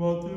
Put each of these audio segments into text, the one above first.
Ummadı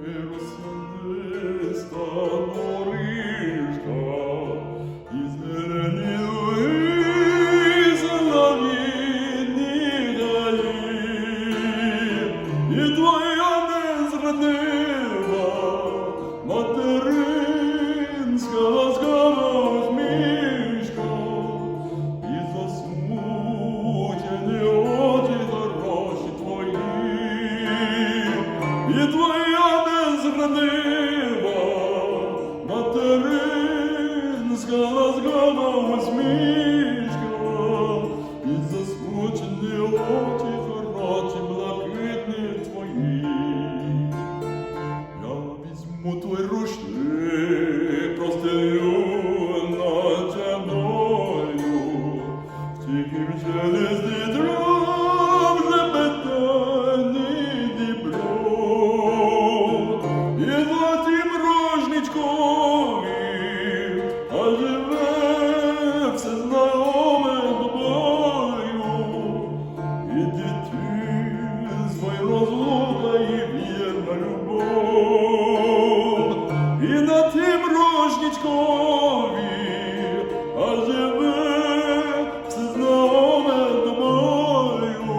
Deus, Deus, Deus, і твоя незрадива материнська розгома усмішка, під засмучені очі, хороші, блакитні твої. Я візьму твій рушник, простию над темною, в тій через дитро. любов і на тим рожнічкові, а живе все знамено мою,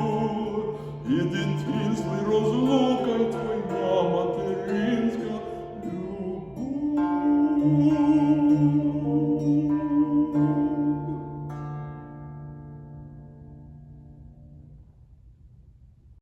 і дитинство і розлука твоя материнська любов.